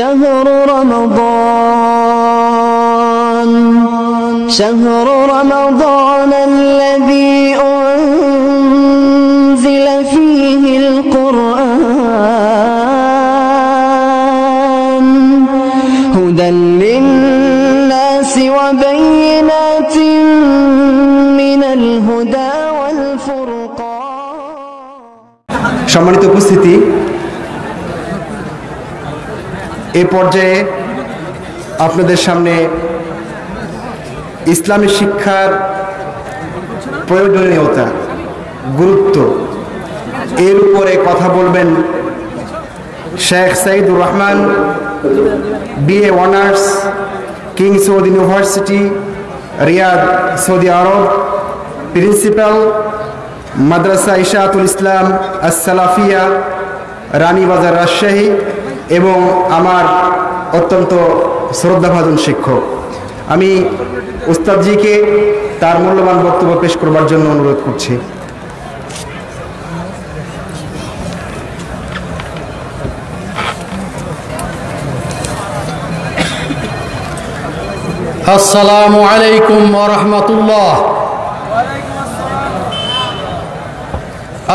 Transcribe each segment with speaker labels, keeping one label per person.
Speaker 1: شهر رمضان شهر رمضان الذي أنزل فيه القرآن هدى للناس وبينات من الهدى والفرقان
Speaker 2: সম্মানিত উপস্থিতি পর্যায়ে আপনাদের সামনে ইসলামী শিক্ষার প্রয়োজনীয়তা, গুরুত্ব, এর উপরে কথা বলবেন Sheikh Saidur Rahman BA honours King Saud University Riyadh Saudi Arabia principal Madrasa Ishatul Islam Assalafiya Ranibazar Rajshahi এবং আমার অত্যন্ত শ্রদ্ধাভাজন শিক্ষক। আমি উস্তাদজিকে তার মূল্যবান বক্তব্য পেশ করবার জন্য অনুরোধ করছি।
Speaker 3: আসসালামু আলাইকুম রহমতুল্লাহ।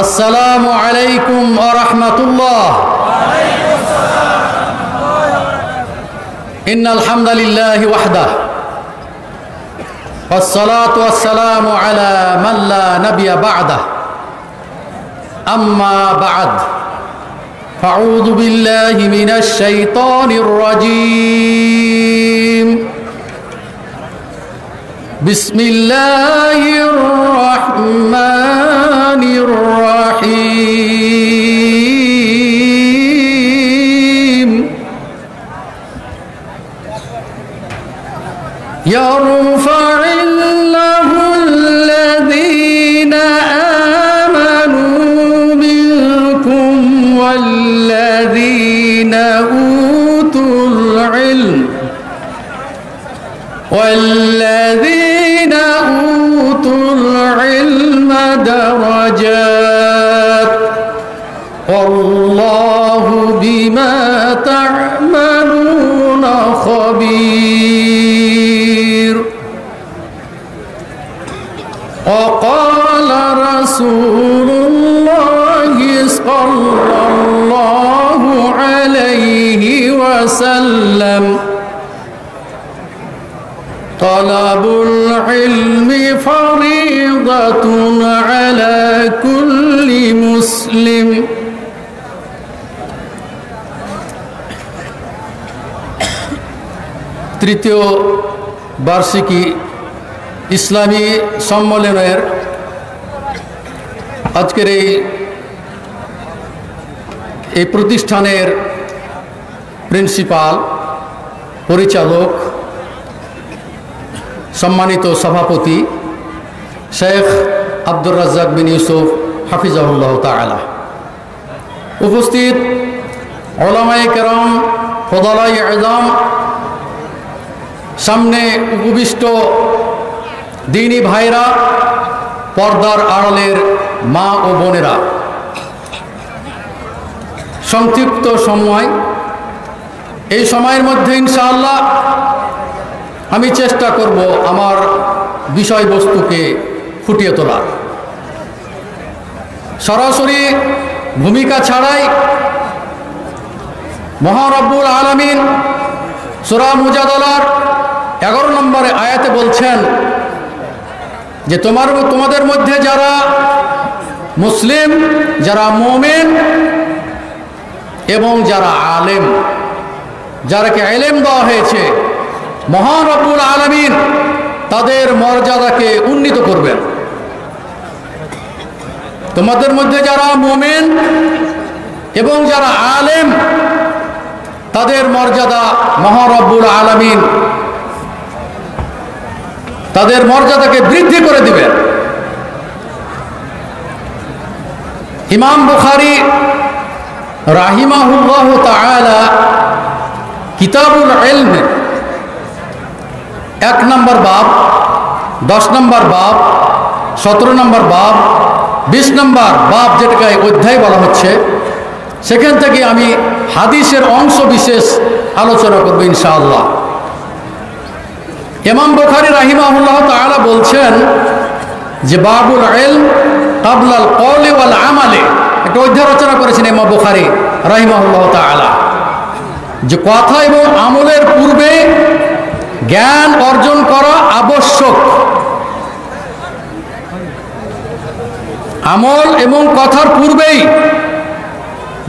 Speaker 3: আসসালামু আলাইকুম রহমতুল্লাহ। إن الحمد لله وحده والصلاة والسلام على من لا نبي بعده. أما بعد فأعوذ بالله من الشيطان الرجيم. بسم الله الرحمن الرحيم. يرفع الله الذين آمنوا منكم والذين أوتوا العلم والذين أوتوا العلم درجات والله بما تعملون رسول الله صلى الله عليه وسلم طلب العلم فريضة على كل مسلم তৃতীয় বার্ষিকী ইসলামী সম্মেলনের আজকের এই এই প্রতিষ্ঠানের প্রিন্সিপাল, পরিচালক, সম্মানিত সভাপতি, শেখ আব্দুর রাজ্জাক বিন ইউসুফ হাফিজাহুল্লাহ তালা উপস্থিত ওলামাই কেরম ফদালাই আজম, সামনে উপবিষ্ট দিনী ভাইরা পর্দার আড়ালের মা ও বোনেরা। সংক্ষিপ্ত সময়। এই সময়ের মধ্যে ইনশাআল্লাহ আমি চেষ্টা করব আমার বিষয়বস্তুকে ফুটিয়ে তোলার। সরাসরি ভূমিকা ছাড়াই মহারব্বুল আলমিন সুরা মুজাদলার এগারো নম্বরে আয়াতে বলছেন যে তোমার তোমাদের মধ্যে যারা মুসলিম, যারা মোমেন এবং যারা আলেম, যারাকে আলেম দেওয়া হয়েছে, মহান রব্বুল আলমিন তাদের মর্যাদাকে উন্নীত করবেন। তোমাদের মধ্যে যারা মোমেন এবং যারা আলেম, তাদের মর্যাদা মহারব্বুল আলমিন তাদের মর্যাদাকে বৃদ্ধি করে দিবেন। ইমাম বুখারি রাহিমাহুল্লাহ তাআলা কিতাবুল ইলম, এক নম্বর বাব, দশ নম্বর বাব, সতেরো নম্বর বাব, বিশ নম্বর বাব যেটাকে অধ্যায় বলা হচ্ছে, সেখান থেকে আমি হাদিসের অংশ বিশেষ আলোচনা করব ইনশাআল্লাহ। ইমাম বুখারি রাহিমাহুল্লাহ তাআলা বলছেন যে বাবুল ইলম কাবলাল কওলি ওয়াল আমালে। একটা অধ্যায় রচনা করেছেন ইমাম বুখারি, রাহিমাহুল্লাহ তাআলা। যে কথা এবং আমলের পূর্বে জ্ঞান অর্জন করা আবশ্যক। আমল এবং কথার পূর্বেই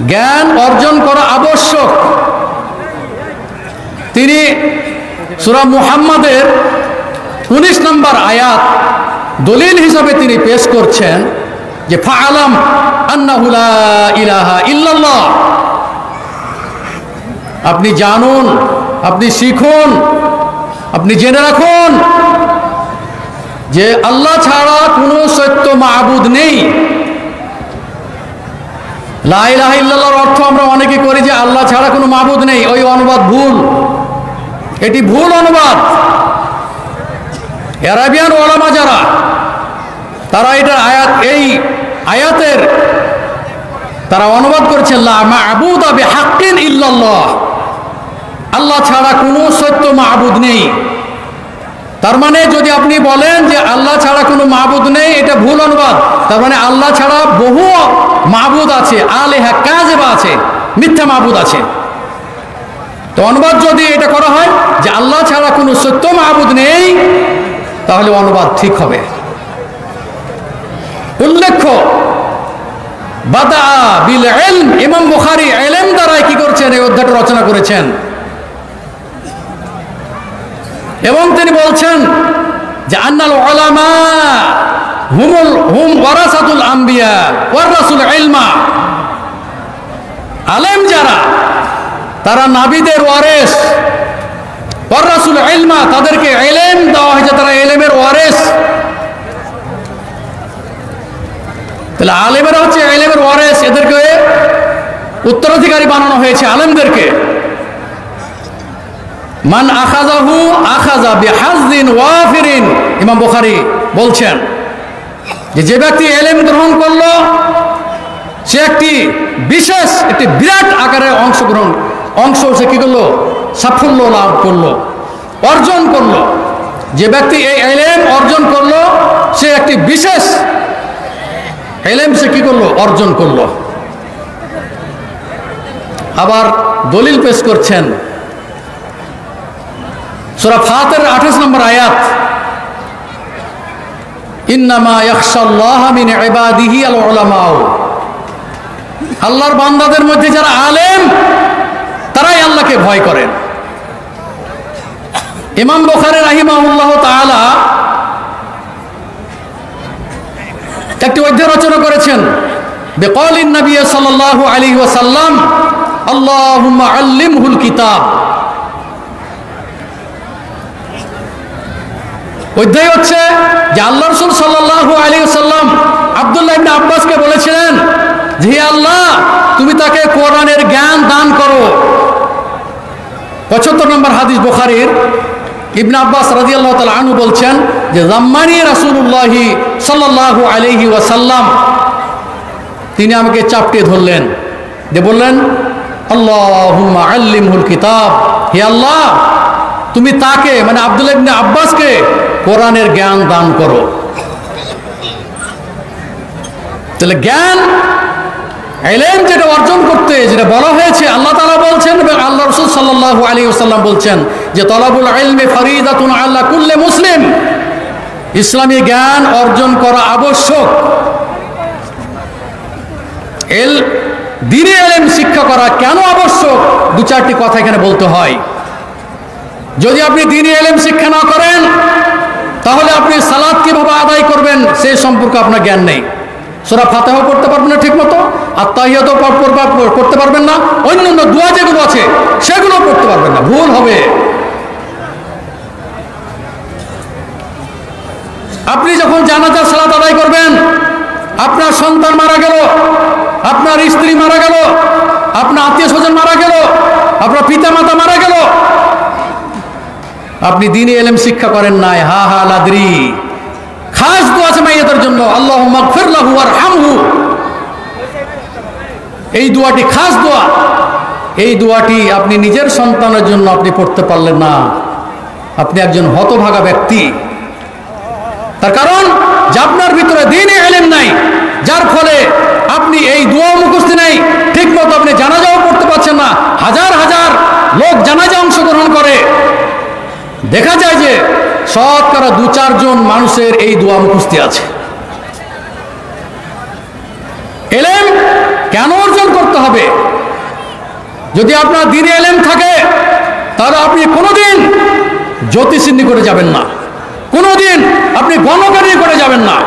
Speaker 3: জ্ঞান অর্জন করা আবশ্যক। তিনি সুরা মুহাম্মাদের উনিশ নম্বর আয়াত দলিল হিসাবে তিনি পেশ করছেন যে আন্নাহুলা ইলাহা ইল্লাল্লাহ। আপনি জানুন, আপনি শিখুন, আপনি জেনে রাখুন যে আল্লাহ ছাড়া কোনো সত্য মাহবুদ নেই। লাইলাহ ইল্লাল্লাহর অর্থ আমরা অনেকে করি যে আল্লাহ ছাড়া কোনো মাহবুদ নেই, ওই অনুবাদ ভুল। এটি ভুল অনুবাদ। অ্যারাবিয়ান ওলামা যারা, তারা এটা আয়াত, এই আয়াতের তারা অনুবাদ হাক্কিন ইল্লাল্লাহ। আল্লাহ ছাড়া কোনো সত্য মাহবুদ নেই। তার মানে যদি আপনি বলেন যে আল্লাহ ছাড়া কোনো মাহবুদ নেই, এটা ভুল অনুবাদ। তার মানে আল্লাহ ছাড়া বহু মাহবুদ আছে, আলেহা কাজেবা আছে, মিথ্যা মাহবুদ আছে। তো অনুবাদ যদি এটা করা হয় যে আল্লাহ ছাড়া কোনো সত্য মাহবুদ নেই তাহলে অনুবাদ ঠিক হবে। উল্লেখ্য বিল কি করছেন? এই অধ্যায়টা রচনা করেছেন। এবং তিনি বলছেন যে, আন্নাল হুমুল, হুম আলেম যারা, তারা নাবিদের ওয়ারেস ওয়ারাসুল ইলমা তাদেরকে এলেম দেওয়া হয়েছে, তারা এলেমের ওয়ারেস। তাহলে আলেমেরা হচ্ছে এলেমের ওয়ারেস, এদেরকে উত্তরাধিকারী বানানো হয়েছে আলেমদেরকে। মান আখাজাহু আখাজা বিহাজদিন ওয়াফিরিন, ইমাম বুখারী বলছেন যে যে ব্যক্তি এলেম গ্রহণ করল, সে একটি বিশেষ, একটি বিরাট আকারে অংশগ্রহণ অংশ সে কি করল? সাফল্য লাভ করল, অর্জন করল। যে ব্যক্তি এই এলেম অর্জন করল, সে একটি বিশেষ এলেম সে কি করল? অর্জন করল। আবার দলিল পেশ করছেন। সুরা ফাতের আঠাশ নম্বর আয়াত আল্লাহর বান্দাদের মধ্যে যারা আলেম, তারাই আল্লাহকে ভয় করেন। ইমাম বুখারী রাহিমাহুল্লাহ তাআলা একটি অধ্যায় রচনা করেছেন, বেকলিন নবী সাল্লাল্লাহু আলাইহি ওয়াসাল্লাম, আল্লাহুম্মা আল্লিমহুল কিতাব। অধ্যায় হচ্ছে যে আল্লাহ রসুল সাল্লাহ আলী সাল্লাম আবদুল্লাহ ইবনে আব্বাসকে বলেছিলেন যে আল্লাহ, তুমি তাকে কোরআনের জ্ঞান দান করো। পঁচাত্তর নম্বর হাদিস বুখারির। ইবনে আব্বাস রাজি আল্লাহ তালা আনু বলছেন যে, জাম্মানি রাসুল্লাহি সাল্লাহ আলহি ওয়াসাল্লাম। তিনি আমাকে চাপটে ধরলেন। যে বললেন আল্লাহ আল্লিমহুল কিতাব। হে আল্লাহ, তুমি তাকে মানে আব্দুল ইবনে আব্বাসকে কোরআনের জ্ঞান দান করো। তাহলে জ্ঞান এলেম যেটা অর্জন করতে, যেটা বলা হয়েছে, আল্লাহ তালা বলছেন এবং আল্লাহ রসুল সাল্লাহ আলী সাল্লাম বলছেন যে তলাবুল আলমে ফরিদাতুন আল্লাহ কুল্লে মুসলিম। ইসলামী জ্ঞান অর্জন করা আবশ্যক। এল, দিনে এলেম শিক্ষা করা কেন আবশ্যক? দু চারটি কথা এখানে বলতে হয়। যদি আপনি দিনে এলেম শিক্ষা না করেন, তাহলে আপনি সালাদ কীভাবে আদায় করবেন সেই সম্পর্কে আপনার জ্ঞান নেই। সোরা ফাতেহাও করতে পারবেন না ঠিক মতো আর তাহিয়াতও করতে পারবেন না অন্য অন্য দোয়া যেগুলো আছে সেগুলো করতে পারবেন না। ভুল হবে। আপনি যখন জানাজার সালাত আদায় করবেন, আপনার সন্তান মারা গেল, আপনার স্ত্রী মারা গেল, আপনার আত্মীয় স্বজন মারা গেল, আপনার পিতা মাতা মারা গেল, আপনি দিনে এলেম শিক্ষা করেন নাই, হা হা, লাদ্রি। খাস দোয়া আছে মাইয়াদের জন্য আল্লাহ মাগফিরলাহু আর হামহু এই দোয়াটি খাস দোয়া। এই দোয়াটি আপনি নিজের সন্তানের জন্য আপনি পড়তে পারলেন না। আপনি একজন হতভাগা ব্যক্তি। তার কারণ যে আপনার ভিতরে দিনে এলেন নাই, যার ফলে আপনি এই দোয়া মুখস্থি নেই ঠিক মতো আপনি জানাজাও করতে পারছেন না, হাজার হাজার লোক জানাজা অংশগ্রহণ করে। দেখা যায় যে শতকরা দু চারজন মানুষের এই দোয়া মুখস্থি আছে। এলেম কেন অর্জন করতে হবে? যদি আপনার দিনে এলেম থাকে, তাহলে আপনি কোনোদিন জ্যোতিষীর করে যাবেন না। কোনোদিন আপনি গণকারী করে যাবেন না।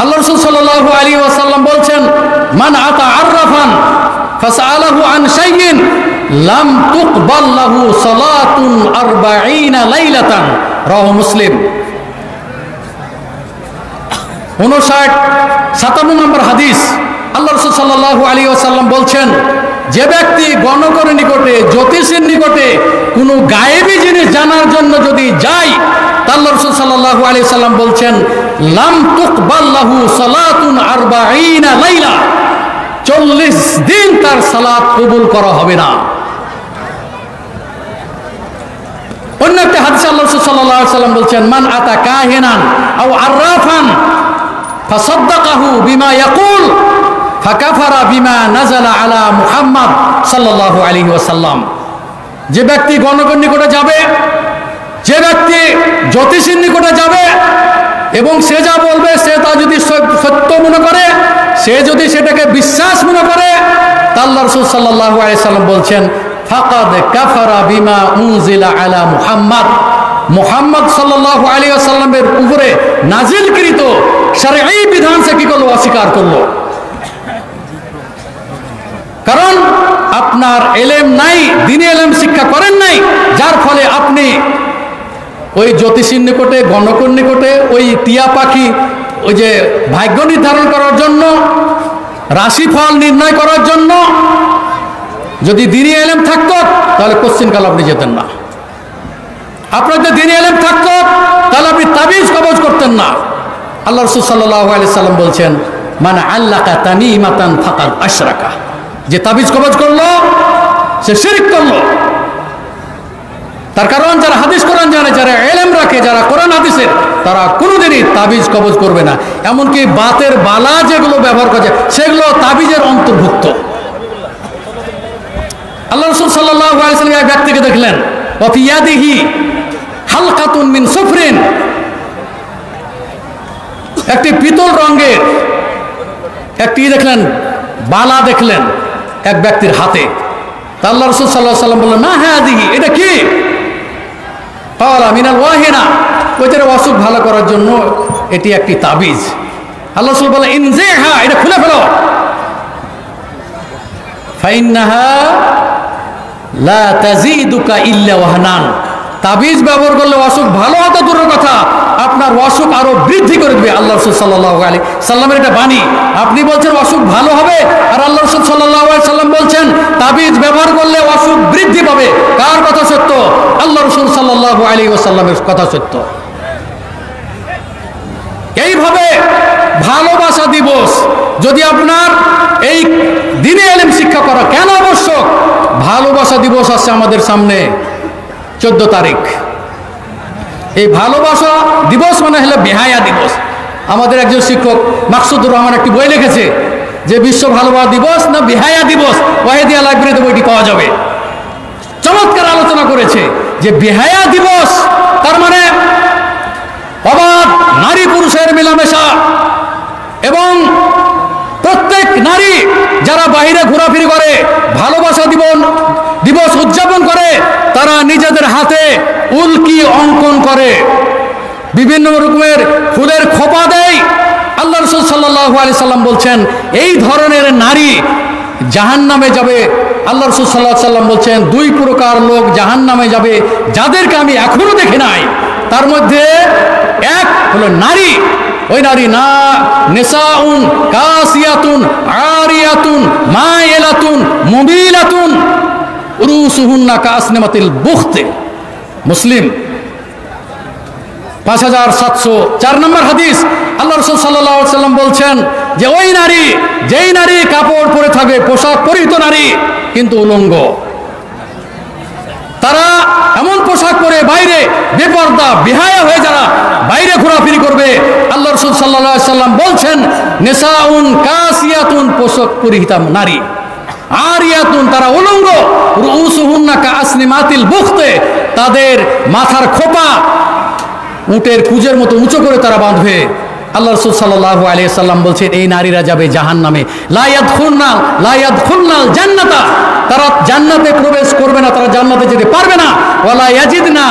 Speaker 3: আল্লাহ রসুল সাল্লাহ আলী ওয়াসাল্লাম বলছেন, মান আতা আর্রাফান ফাসআলাহু আন মুসলিম। উনষাট সাতান্ন নম্বর আসাল্লাম বলছেন যে ব্যক্তি গণকর নিকটে, জ্যোতিষের নিকটে কোনো গায়েবী জিনিস জানার জন্য যদি যায় তা আল্লাহ রসুল সাল্লাহ সাল্লাম বলছেন, লাম তুকবাল্লাহু সালাতুন আরবাঈনা লাইলা। চল্লিশ দিন তার সালাত কবুল করা হবে না। অন্য একটা হাদিস আল্লাহ সাল্লাহ সাল্লাম বলছেন, মান আতা কাহিনান আও আর্রাফান ফাসাদ্দাকাহু বিমা ইয়াকুল। ফাকাফারা বিমা নাজালা আলা মুহাম্মদ সাল্লাল্লাহু আলাইহি ওয়াসাল্লাম। যে ব্যক্তি গণগণ নিকটে যাবে, যে ব্যক্তি জ্যোতিষীর নিকটে যাবে, এবং সে যা বলবে, সে তা যদি সত্য- মনে করে, সে যদি সেটাকে বিশ্বাস মনে করে তা আল্লাহ রসুল সাল্লাল্লাহু আলাইহি সাল্লাম বলছেন, ফাকাদ কাফারা বিমা উনজিলা আলা মুহাম্মদ। মোহাম্মদ সাল্লাল্লাহু আলাইহি ওয়াসাল্লামের উপরে নাজিলকৃত শারঈ বিধান সে কি করল? অস্বীকার করল। কারণ আপনার এলেম নাই, দিনে এলেম শিক্ষা করেন নাই, যার ফলে আপনি ওই জ্যোতিষীর নিকটে, গণকর নিকটে, ওই টিয়া পাখি, ওই যে ভাগ্য নির্ধারণ করার জন্য, রাশিফল নির্ণয় করার জন্য, যদি দিনে এলেম থাকত, তাহলে কোশ্চিনকাল আপনি যেতেন না। আপনার যদি দিনে এলেম থাকত, তাহলে আপনি তাবিজ কবজ করতেন না। আল্লাহ রসুল সাল্লাহ আলি সাল্লাম বলছেন মানে আল্লাকা তানি মাতান ফাকাল আশরাকা। যে তাবিজ কবজ করল, সে শিরিক করল। তার কারণ যারা হাদিস কোরআন জানে, যারা এলেম রাখে, যারা কোরআন হাদিসের, তারা কোনোদিনই তাবিজ কবজ করবে না। এমনকি বাতের বালা যেগুলো ব্যবহার করে সেগুলো তাবিজের অন্তর্ভুক্ত। আল্লাহ রসুল সাল্লাহ এক ব্যক্তিকে দেখলেন অফিয়াদিহি হালকাতুন মিন সুফরিন। একটি পিতল রঙের একটি দেখলেন, বালা দেখলেন। এক ব্যক্তির হাতে। আল্লাহ রসুল সাল্লাহ সাল্লাম বললেন না হ্যাঁ দিঘি এটা কি? পাওয়ালা মিনাল ওয়াহিনা। ওইটার অসুখ ভালো করার জন্য এটি একটি তাবিজ। আল্লাহ রসুল বলে ইনজে হ্যাঁ এটা খুলে ফেলো। ফাইন্নাহা লা তাজিদুকা ইল্লা ওয়াহনান। তাবিজ ব্যবহার করলে অসুখ ভালো হতো দূরের কথা। আপনার অসুখ আরও বৃদ্ধি করে দেবে, আল্লাহ রসুল সাল্লাহ আলী সাল্লামের এটা বাণী। আপনি বলছেন অসুখ ভালো হবে, আর আল্লাহ রসুল সাল্লাহ সাল্লাম বলছেন, তাবিজ ব্যবহার করলে অসুখ বৃদ্ধি পাবে। কার কথা সত্য? আল্লাহ রসুল সাল্লাহ আলী ওসাল্লামের কথা সত্য। এইভাবে ভালোবাসা দিবস, যদি আপনার এই দিনে এলেম শিক্ষা করা কেন আবশ্যক? ভালোবাসা দিবস আছে আমাদের সামনে, চোদ্দ তারিখ। এই ভালোবাসা দিবস মানে হলো বেহায়া দিবস। আমাদের একজন শিক্ষক মাকসুদুর রহমান একটি বই লিখেছে যে, বিশ্ব ভালোবাসা দিবস না বেহায়া দিবস? ওয়াহেদিয়া লাইব্রেরিতে বইটি পাওয়া যাবে। চমৎকার আলোচনা করেছে যে, বেহায়া দিবস, তার মানে অবাধ নারী পুরুষের মেলামেশা এবং প্রত্যেক নারী যারা বাইরে ঘোরাফিরি করে, ভালোবাসা দিবন, দিবস উদযাপন করে তারা নিজেদের হাতে উল্কি অঙ্কন করে। বিভিন্ন রকমের ফুলের খোপা দেয়। আল্লাহ রসুল সাল্লাহ আলি সাল্লাম বলছেন, এই ধরনের নারী জাহান নামে যাবে। আল্লাহ রসুল সাল্লাহ সাল্লাম বলছেন, দুই প্রকার লোক জাহান নামে যাবে যাদেরকে আমি এখনও দেখি নাই। তার মধ্যে এক হলো নারী। ওই নারী না নেশাউন কাসিয়াতুন, আরিয়াতুন, মায়েলাতুন মুবিলাতুন মুসলিম। পাঁচ হাজার সাতশো চার নম্বর হাদিস। আল্লাহ রসুল সাল্লাম বলছেন যে ওই নারী, যেই নারী কাপড় পরে থাকবে পোশাক পরিহিত নারী, কিন্তু উলঙ্গ। তারা এমন পোশাক পরে বাইরে, বেপর্দা, বেহায়া হয়ে যারা বাইরে ঘোরাফিরি করবে, আল্লাহ রসুল সাল্লাহ সাল্লাম বলছেন নেশাউন কাসিয়াতুন পোশাক পরিহিতা নারী। আরিয়াতুন, তারা উলঙ্গ। মাতিল বুখতে, তাদের মাথার খোপা উটের কুজের মতো উঁচু করে তারা বাঁধবে। আল্লাহ রসুল সাল্লাহ আলিয়া বলছেন, এই নারীরা যাবে জাহান নামে লায়াদ খুন্নাল লায়াদ খুন্নাল জান্নাতা। তারা জান্নাতে প্রবেশ করবে না, তারা জান্নাতে যেতে পারবে না। ওয়ালা ইয়াজিদ না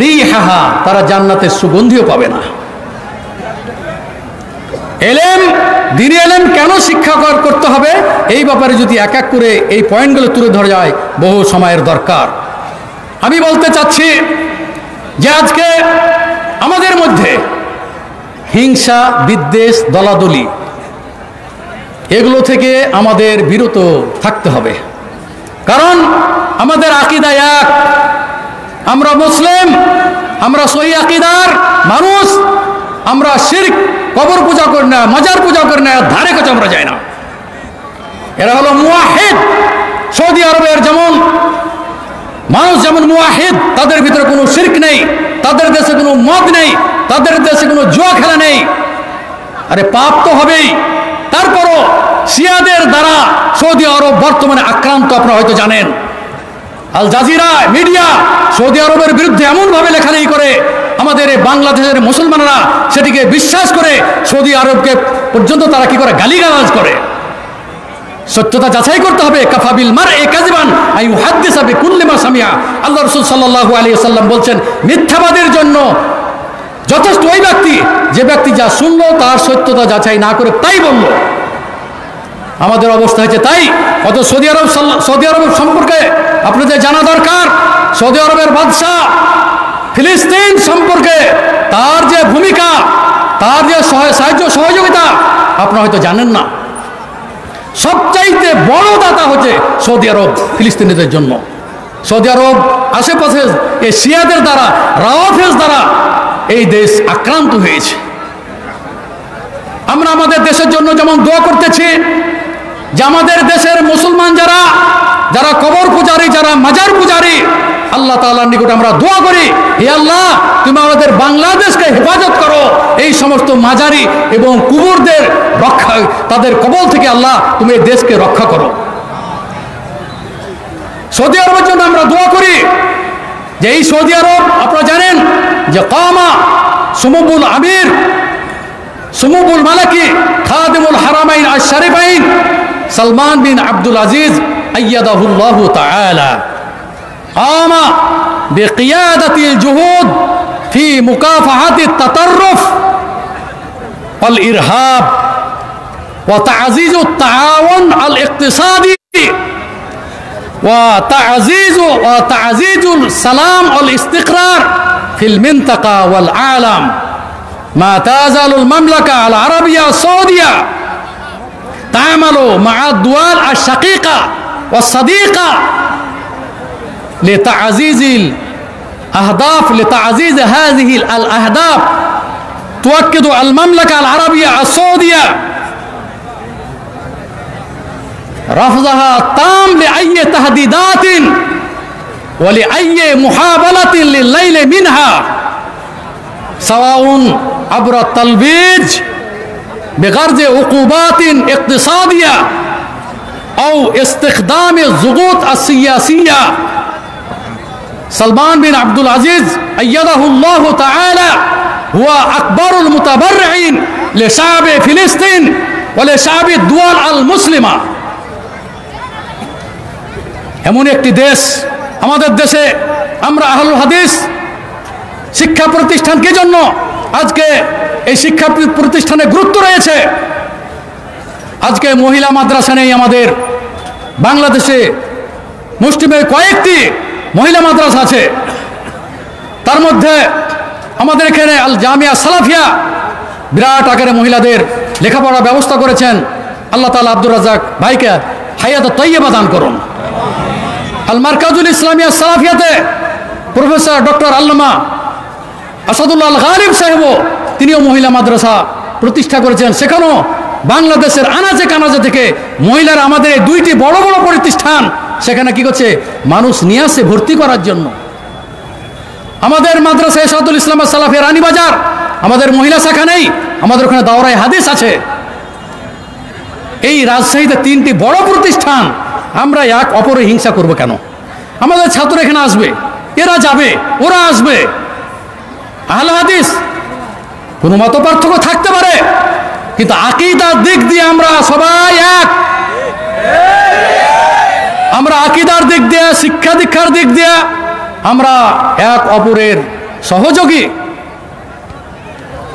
Speaker 3: রি হাহা তারা জান্নাতের সুগন্ধিও পাবে না। এলেম দিন এলেম কেন শিক্ষা কর- করতে হবে? এই ব্যাপারে যদি এক এক করে এই পয়েন্টগুলো তুলে ধরা যায়, বহু সময়ের দরকার। আমি বলতে চাচ্ছি যে আজকে আমাদের মধ্যে হিংসা, বিদ্বেষ, দলাদলি, এগুলো থেকে আমাদের বিরত থাকতে হবে। কারণ আমাদের আকিদা এক, আমরা মুসলিম, আমরা সহি আকিদার মানুষ আমরা শির্ক, কবর পূজা করি না, মাজার পূজা করি না, ধারে কাছে আমরা যাই না। এরা হলো মুয়াহিদ। সৌদি আরবের যেমন মানুষ যেমন মুয়াহিদ, তাদের ভিতরে কোনো শির্ক নেই, তাদের দেশে কোনো মদ নেই, তাদের দেশে কোনো জুয়া খেলা নেই। আরে পাপ তো হবেই। তারপরও শিয়াদের দ্বারা সৌদি আরব বর্তমানে আক্রান্ত, আপনারা হয়তো জানেন। আল জাজিরা মিডিয়া সৌদি আরবের বিরুদ্ধে এমনভাবে লেখালেখি করে আমাদের বাংলাদেশের মুসলমানরা সেটিকে বিশ্বাস করে সৌদি আরবকে পর্যন্ত তারা কি করে গালিগালাজ করে? সত্যতা যাচাই করতে হবে। কাফাবিল মার এ কাজিবান আইউ হাদ্দিস হবে কুল্লিমা সামিয়া আল্লাহ রসুল সাল্লাহ আলী সাল্লাম বলছেন, মিথ্যাবাদের জন্য যথেষ্ট ওই ব্যক্তি, যে ব্যক্তি যা শুনলো তার সত্যতা যাচাই না করে তাই বলল। আমাদের অবস্থা হয়েছে তাই। অত সৌদি আরব সৌদি আরব সম্পর্কে আপনাদের জানা দরকার। সৌদি আরবের বাদশাহ ফিলিস্তিন সম্পর্কে তার যে ভূমিকা, তার যে সাহায্য, সহযোগিতা, আপনারা হয়তো জানেন না। সবচাইতে বড় দাতা হচ্ছে সৌদি আরব, ফিলিস্তিনিদের জন্য। সৌদি আরব আশেপাশে এই শিয়াদের দ্বারা, রাওয়াফেজ দ্বারা এই দেশ আক্রান্ত হয়েছে। আমরা আমাদের দেশের জন্য যেমন দোয়া করতেছি, যে আমাদের দেশের মুসলমান যারা যারা কবর পূজারী, যারা মাজার পূজারী আল্লাহ তাআলার নিকট আমরা দোয়া করি, হে আল্লাহ, তুমি আমাদের বাংলাদেশকে হেফাজত করো। এই সমস্ত মাজারি এবং কুবুরদের রক্ষা, তাদের কবল থেকে আল্লাহ তুমি এই দেশকে রক্ষা করো। সৌদি আরবের জন্য আমরা দোয়া করি যে এই সৌদি আরব, আপনারা জানেন যে কামা সুমবুল আমির, সুমবুল মালাকি, খাদিমুল হারামাইন আশ শরীফাইন সালমান বিন আব্দুল আজিজ আইয়াদাহুল্লাহু তাআলা। قام بقيادة الجهود في مكافحة التطرف والإرهاب وتعزيز التعاون الاقتصادي وتعزيز وتعزيز السلام والاستقرار في المنطقة والعالم. ما تزال المملكة العربية السعودية تعمل مع الدول الشقيقة والصديقة لتعزيز الأهداف لتعزيز هذه الأهداف. تؤكد المملكة العربية السعودية رفضها التام لأي تهديدات ولأي محاولة لليل منها سواء عبر التلبيج بغرض عقوبات اقتصادية أو استخدام الضغوط السياسية. সালমান বিন আব্দুল আজিজ, আয়াদাহুল্লাহ তাআলা, হুয়া আকবরুল মুতাবাররিন লিশাবে ফিলিস্তিন ওয়া লিশাবে দুয়াল আল মুসলিমা। এমন একটি দেশ আমাদের দেশে, আমরা আহলুল হাদিস, শিক্ষা প্রতিষ্ঠান কি জন্য আজকে এই শিক্ষা প্রতিষ্ঠানে গুরুত্ব রয়েছে? আজকে মহিলা মাদ্রাসা নেই আমাদের, বাংলাদেশে মুসলিমের কয়েকটি মহিলা মাদ্রাসা আছে। তার মধ্যে আমাদের এখানে আল জামিয়া সালাফিয়া বিরাট আকারে মহিলাদের লেখাপড়ার ব্যবস্থা করেছেন। আল্লাহ তালা আব্দুর রাজাক ভাইকে হায়াত তৈয়বা দান করুন। আল মার্কাজুল ইসলামিয়া সালাফিয়াতে প্রফেসর ডক্টর আল্লামা আসাদুল্লাহ আল গালিব সাহেবও তিনিও মহিলা মাদ্রাসা প্রতিষ্ঠা করেছেন। সেখানেও বাংলাদেশের আনাজে কানাচে থেকে মহিলারা আমাদের এই দুইটি বড় বড় প্রতিষ্ঠান সেখানে কি করছে? মানুষ নিয়ে আসে ভর্তি করার জন্য। আমাদের মাদ্রাসা এসাদুল ইসলাম সালাফের রানীবাজার আমাদের মহিলা শাখা নেই, আমাদের ওখানে দাওরাই হাদিস আছে। এই রাজশাহীতে তিনটি বড় প্রতিষ্ঠান, আমরা এক অপরে হিংসা করব কেন? আমাদের ছাত্র এখানে আসবে, এরা যাবে, ওরা আসবে। আহলে হাদিস, কোনো মত পার্থক্য থাকতে পারে, কিন্তু আকিদার দিক দিয়ে আমরা সবাই এক। আমরা আকিদার দিক দিয়ে, শিক্ষা দীক্ষার দিক দিয়ে আমরা এক অপরের সহযোগী।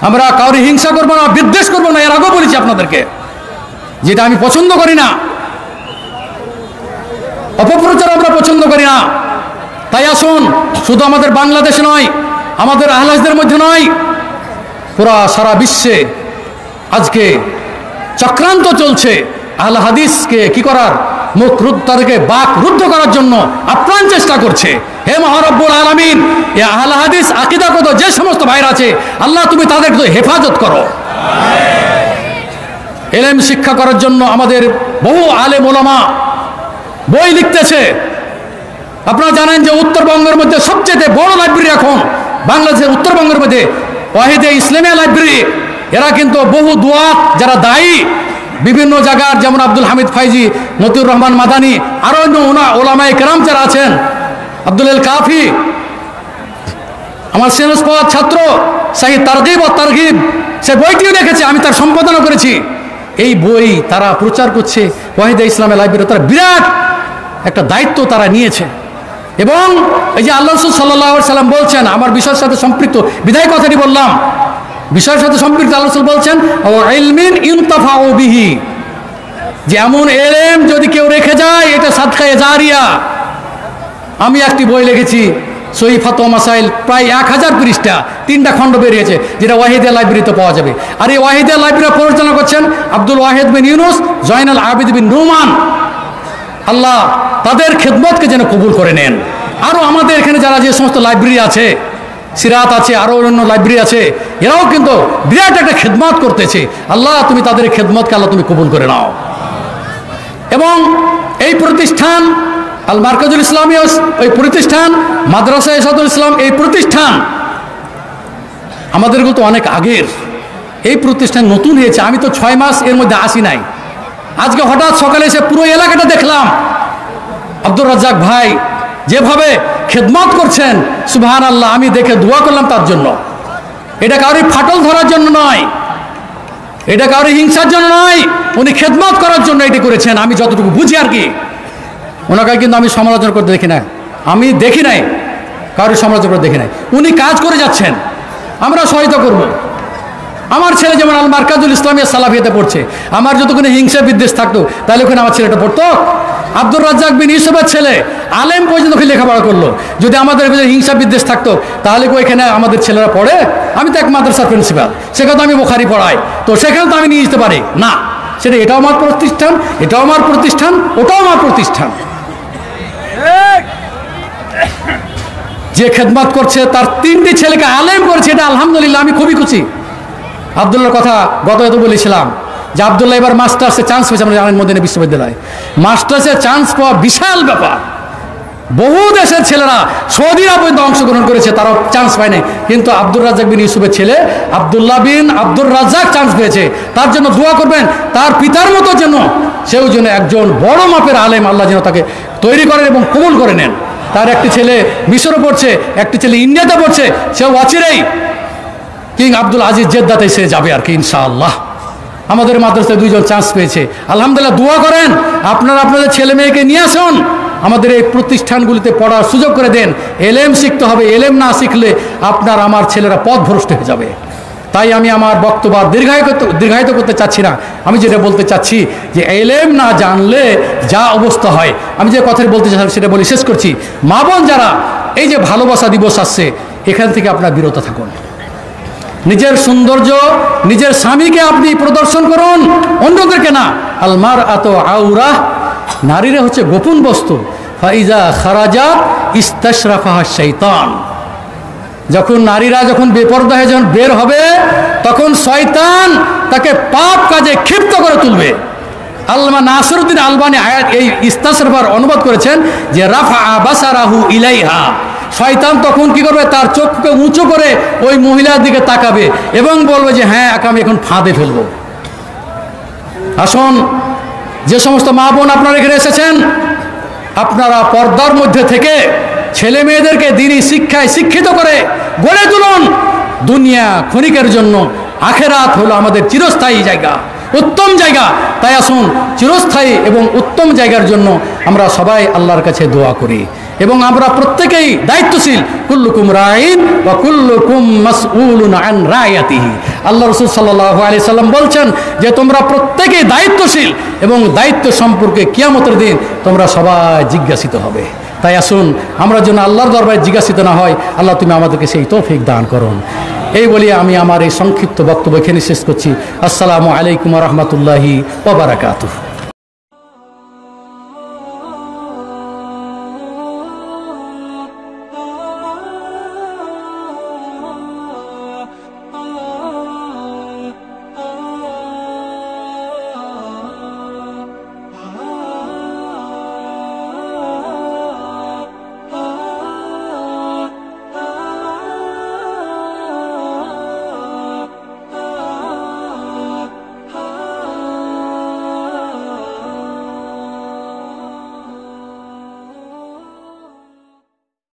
Speaker 3: আমরা কাউরি হিংসা করব না, বিদ্বেষ করব না, এর আগেও বলেছি আপনাদেরকে, যেটা আমি পছন্দ করি না। অপপ্রচার আমরা পছন্দ করি না। তাই আসুন, শুধু আমাদের বাংলাদেশ নয়, আমাদের আহলাসদের মধ্যে নয়, পুরা সারা বিশ্বে আজকে চক্রান্ত চলছে। আহল হাদিসকে কি করার? মুখ রুদ্ধ তাদেরকে বাক রুদ্ধ করার জন্য আপ্রাণ চেষ্টা করছে। হে মহারব্বুল আলমিন, এ আহল হাদিস আকিদাগত যে সমস্ত ভাইরা আছে, আল্লাহ তুমি তাদের হেফাজত করো। এলেম শিক্ষা করার জন্য আমাদের বহু আলেম ওলামা বই লিখতেছে। আপনারা জানেন যে উত্তরবঙ্গের মধ্যে সবচেয়ে বড় লাইব্রেরি এখন বাংলাদেশের উত্তরবঙ্গের মধ্যে ওয়াহিদে ইসলামিয়া লাইব্রেরি এরা কিন্তু বহু দোয়া, যারা দায়ী বিভিন্ন জায়গার যেমন আব্দুল হামিদ ফাইজি, মতিউর রহমান মাদানি আরও অন্য ওনা ওলামাই কেরাম যারা আছেন, আব্দুল এল কাফি, আমার সেনস্পদ ছাত্র সেই তারগিব ও তারগিব, সে বইটিও লিখেছে, আমি তার সম্পাদনা করেছি। এই বই তারা প্রচার করছে, ওয়াহিদা ইসলামের লাইব্রেরি তারা বিরাট একটা দায়িত্ব তারা নিয়েছে। এবং এই যে আল্লাহ সাল্লাহ সাল্লাম বলছেন, আমার বিষয়ের সাথে সম্পৃক্ত বিধায় কথাটি বললাম বিষয়ের সাথে সম্পৃক্ত রসুল বলছেন ও ইলমিন ইউনতাফা ও বিহি। যে এমন এলেম যদি কেউ রেখে যায়, এটা সাদকায়ে জারিয়া আমি একটি বই লিখেছি সই ফাতো মাসাইল, প্রায় এক হাজার পৃষ্ঠা, তিনটা খণ্ড বেরিয়েছে, যেটা ওয়াহিদিয়া লাইব্রেরিতে পাওয়া যাবে। আর এই ওয়াহিদিয়া লাইব্রেরি পরিচালনা করছেন আব্দুল ওয়াহিদ বিন ইউনুস, জয়নাল আবিদ বিন রুমান আল্লাহ তাদের খেদমতকে যেন কবুল করে নেন। আরও আমাদের এখানে যারা যে সমস্ত লাইব্রেরি আছে সিরাত আছে আরও অন্য লাইব্রেরি আছে, এরাও কিন্তু বিরাট একটা খেদমত করতেছে। আল্লাহ, তুমি তাদের খেদমতকে আল্লাহ তুমি কবুল করে নাও। এবং এই প্রতিষ্ঠান আল মার্কাজুল ইসলামী ওই প্রতিষ্ঠান, মাদ্রাসা এসাদুল ইসলাম, এই প্রতিষ্ঠান আমাদের তো অনেক আগের। এই প্রতিষ্ঠান নতুন হয়েছে, আমি তো ছয় মাস এর মধ্যে আসি নাই। আজকে হঠাৎ সকালে এসে পুরো এলাকাটা দেখলাম। আব্দুর রাজ্জাক ভাই, যেভাবে খেদমত করছেন সুবাহান আল্লাহ আমি দেখে দোয়া করলাম তার জন্য। এটা কারোর ফাটল ধরার জন্য নয়। এটা কারোর হিংসার জন্য নয়। উনি খেদমত করার জন্য এটি করেছেন। আমি যতটুকু বুঝি আর কি। ওনাকে কিন্তু আমি সমালোচনা করতে দেখি না আমি দেখি নাই। কারোর সমালোচনা করতে দেখি নাই। উনি কাজ করে যাচ্ছেন। আমরা সহায়তা করব। আমার ছেলে যেমন আল মার্কাজুল ইসলামিয়া সালাফিয়াতে পড়ছে। আমার যতক্ষণ হিংসা বিদ্বেষ থাকতো, তাহলে ওখানে আমার ছেলেটা পড়তো? আব্দুর রাজ্জাক বিন ইউসুফের ছেলে আলেম পর্যন্ত লেখাপড়া করল। যদি আমাদের হিংসা বিদ্বেষ থাকতো, তাহলে কি ওইখানে আমাদের ছেলেরা পড়ে? আমি তো এক মাদ্রাসার প্রিন্সিপাল সেখানে তো আমি বোখারি পড়াই। তো সেখানে তো আমি নিয়ে যেতে পারি? না। সেটা এটাও আমার প্রতিষ্ঠান, এটাও আমার প্রতিষ্ঠান, ওটাও আমার প্রতিষ্ঠান। যে খেদমত করছে, তার তিনটি ছেলেকে আলেম করেছে, এটা আলহামদুলিল্লাহ আমি খুবই খুশি। আবদুল্লার কথা গত বলেছিলাম। যে আবদুল্লাহ এবার মাস্টার্সে চান্স পেয়েছে আমরা জানেন মদিনা বিশ্ববিদ্যালয়ে। মাস্টার্সে চান্স পাওয়া বিশাল ব্যাপার। বহু দেশের ছেলেরা সৌদিরা পর্যন্ত অংশগ্রহণ করেছে, তারাও চান্স পায়নি। কিন্তু আব্দুর রাজ্জাক বিন ইউসুফের ছেলে আবদুল্লাহ বিন আব্দুর রাজ্জাক চান্স পেয়েছে। তার জন্য দোয়া করবেন, তার পিতার মতো যেন সেও যেন একজন বড় মাপের আলেম, আল্লাহ যেন তাকে তৈরি করেন এবং কবুল করে নেন। তার একটি ছেলে মিশরে পড়ছে, একটি ছেলে ইন্ডিয়াতে পড়ছে, সেও অচিরেই কিং আব্দুল আজিজ জেদ্দাতে সে যাবে আর কি, ইনশাআল্লাহ। আমাদের মাদ্রাসায় দুইজন চান্স পেয়েছে। আলহামদুলিল্লাহ, দোয়া করেন। আপনারা আপনাদের ছেলে মেয়েকে নিয়ে আসুন। আমাদের এই প্রতিষ্ঠানগুলিতে পড়ার সুযোগ করে দেন। এলএম শিখতে হবে, এলেম না শিখলে আপনার, আমার ছেলেরা পথ পথভ্রষ্ট হয়ে যাবে। তাই আমি আমার বক্তব্য দীর্ঘায়িত দীর্ঘায়িত করতে চাচ্ছি না। আমি যেটা বলতে চাচ্ছি যে এলেম না জানলে যা অবস্থা হয়। আমি যে কথাটি বলতে চাচ্ছি সেটা বলি, শেষ করছি। মা বোন যারা, এই যে ভালোবাসা দিবস আসছে, এখান থেকে আপনার বিরত থাকুন। নিজের সৌন্দর্য, নিজের স্বামীকে আপনি প্রদর্শন করুন। অন্যদেরকে না। আলমার আত আউরা নারীরা হচ্ছে গোপন বস্তু। ফাইজা খারাজা ইস্তাশরাফাহা শৈতান যখন নারীরা যখন বেপর্দা হয়ে যখন বের হবে, তখন শয়তান তাকে পাপ কাজে ক্ষিপ্ত করে তুলবে। আলমা নাসরুদ্দিন আলবানি আয়াত এই ইস্তাসরফার অনুবাদ করেছেন যে রাফা বাসারাহু ইলাইহা। শয়তান তখন কি করবে? তার চোখকে উঁচু করে ওই মহিলার দিকে তাকাবে এবং বলবে যে হ্যাঁ একে আমি এখন ফাঁদে ফেলব। আসুন, যে সমস্ত মা বোন আপনারা এখানে এসেছেন, আপনারা পর্দার মধ্যে থেকে ছেলে মেয়েদেরকে দিনই শিক্ষায় শিক্ষিত করে গড়ে তুলুন। দুনিয়া ক্ষণিকের জন্য আখেরাত হলো আমাদের চিরস্থায়ী জায়গা, উত্তম জায়গা। তাই আসুন, চিরস্থায়ী এবং উত্তম জায়গার জন্য আমরা সবাই আল্লাহর কাছে দোয়া করি। এবং আমরা প্রত্যেকেই দায়িত্বশীল। কুল্লুকুম রাইন বা কুল্লুকুম মাসউলুন আন রায়াতিহি। আল্লাহ রসুল সাল্লাহ আলি সাল্লাম বলছেন যে, তোমরা প্রত্যেকেই দায়িত্বশীল এবং দায়িত্ব সম্পর্কে কিয়ামতের দিন তোমরা সবাই জিজ্ঞাসিত হবে। তাই আসুন, আমরা যেন আল্লাহর দরবারে জিজ্ঞাসিত না হয়, আল্লাহ তুমি আমাদেরকে সেই তৌফিক দান করুন। এই বলে আমি আমার এই সংক্ষিপ্ত বক্তব্য এখানে শেষ করছি। আসসালামু আলাইকুম রহমতুল্লাহি ওবরাকাতুহ